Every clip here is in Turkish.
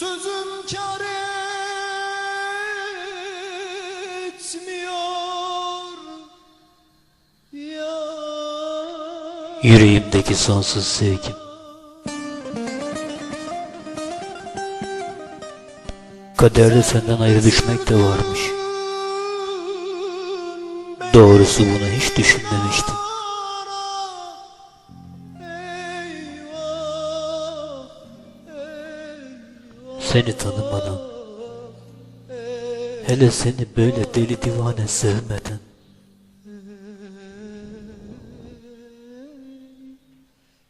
Sözüm kar etmiyor. Ya. Yüreğimdeki sonsuz sevgim Kaderde senden ayrı düşmek de varmış. Doğrusu bunu hiç düşünmemiştim. Seni tanımadan Hele seni böyle deli divane sevmeden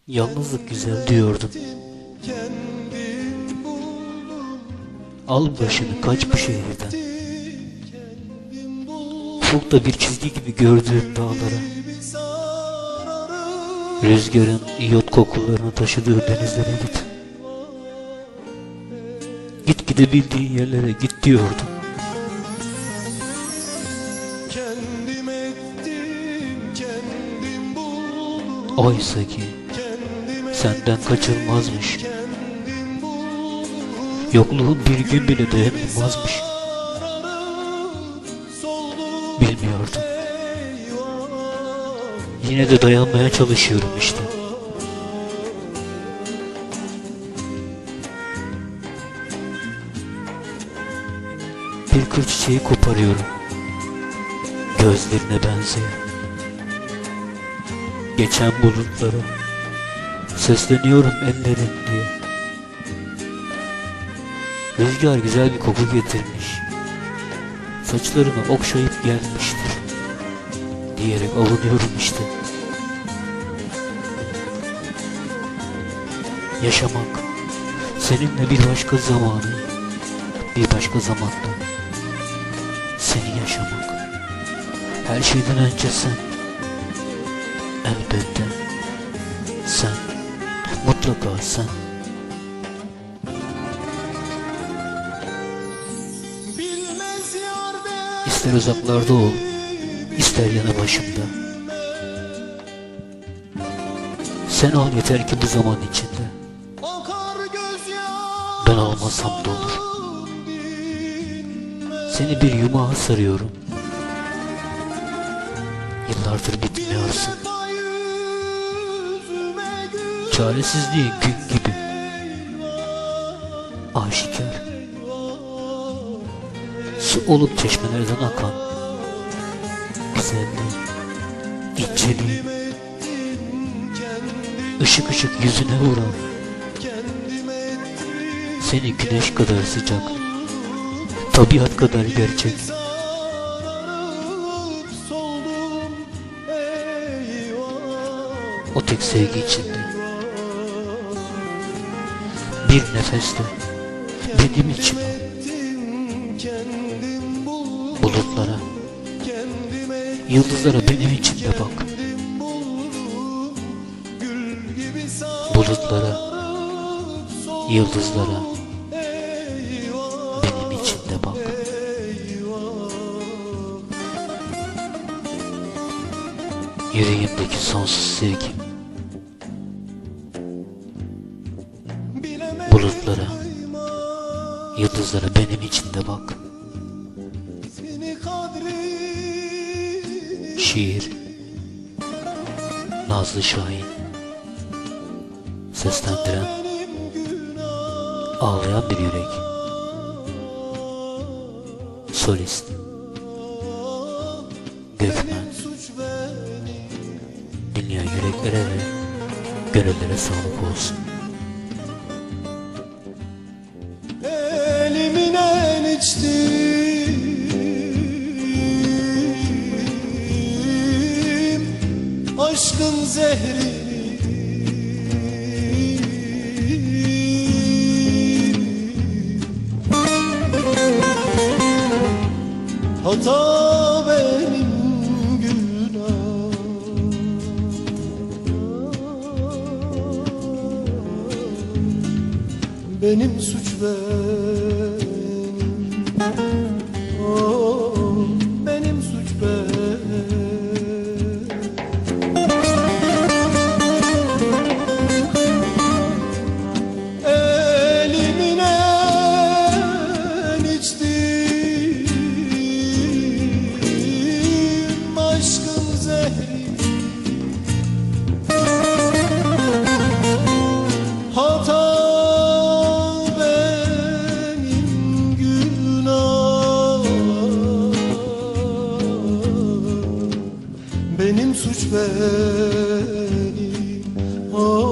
Yalnızlık güzel diyordum Al başını kaç bu şehirden. Ufukta bir çizgi gibi gördüğüm dağlara. Rüzgarın iyot kokularını taşıdığı denizlere git Git gidebildiğin yerlere git diyordum. Kendim ettim, kendim buldum, Oysa ki senden kaçılmazmış. Yokluğun bir gün bile dayanılmazmış. Bilmiyordum. Yine de dayanmaya çalışıyorum işte Bir kır çiçeği koparıyorum. Gözlerine benzeyen. Geçen bulutlara Sesleniyorum ellerin diye. Rüzgar güzel bir koku getirmiş. Saçlarını okşayıp gelmiştir. Diyerek avunuyorum işte. Yaşamak. Seninle bir başka zamanı Bir başka zamanda Seni yaşamak. Her şeyden önce sen Elbette Sen Mutlaka sen. İster uzaklarda ol ister yanı başımda. Sen ol yeter ki bu zaman içinde. Ben olmasam da olur. Seni bir yumağa sarıyorum. Yıllardır bitmiyorsun Çaresizliğin gün gibi. Aşikar. Su olup çeşmelerden akan Güzelliğin inceliğin ışık ışık yüzüne vuran. Seni güneş kadar sıcak Tabiat kadar gerçek. O tek sevgi içinde. Bir nefeste. Benim için. Bulutlara. Yıldızlara benim için de bak. Bulutlara. Yıldızlara Yüreğimdeki sonsuz sevgim Bulutlara Yıldızlara benim için de bak. Şiir Nazlı Şahin. Seslendiren Ağlayan bir yürek. Solist Gökmen yüreklere ve gönüllere sağlık olsun. Elimin en içtim Aşkın zehrini Hata Benim suç beni. Oh.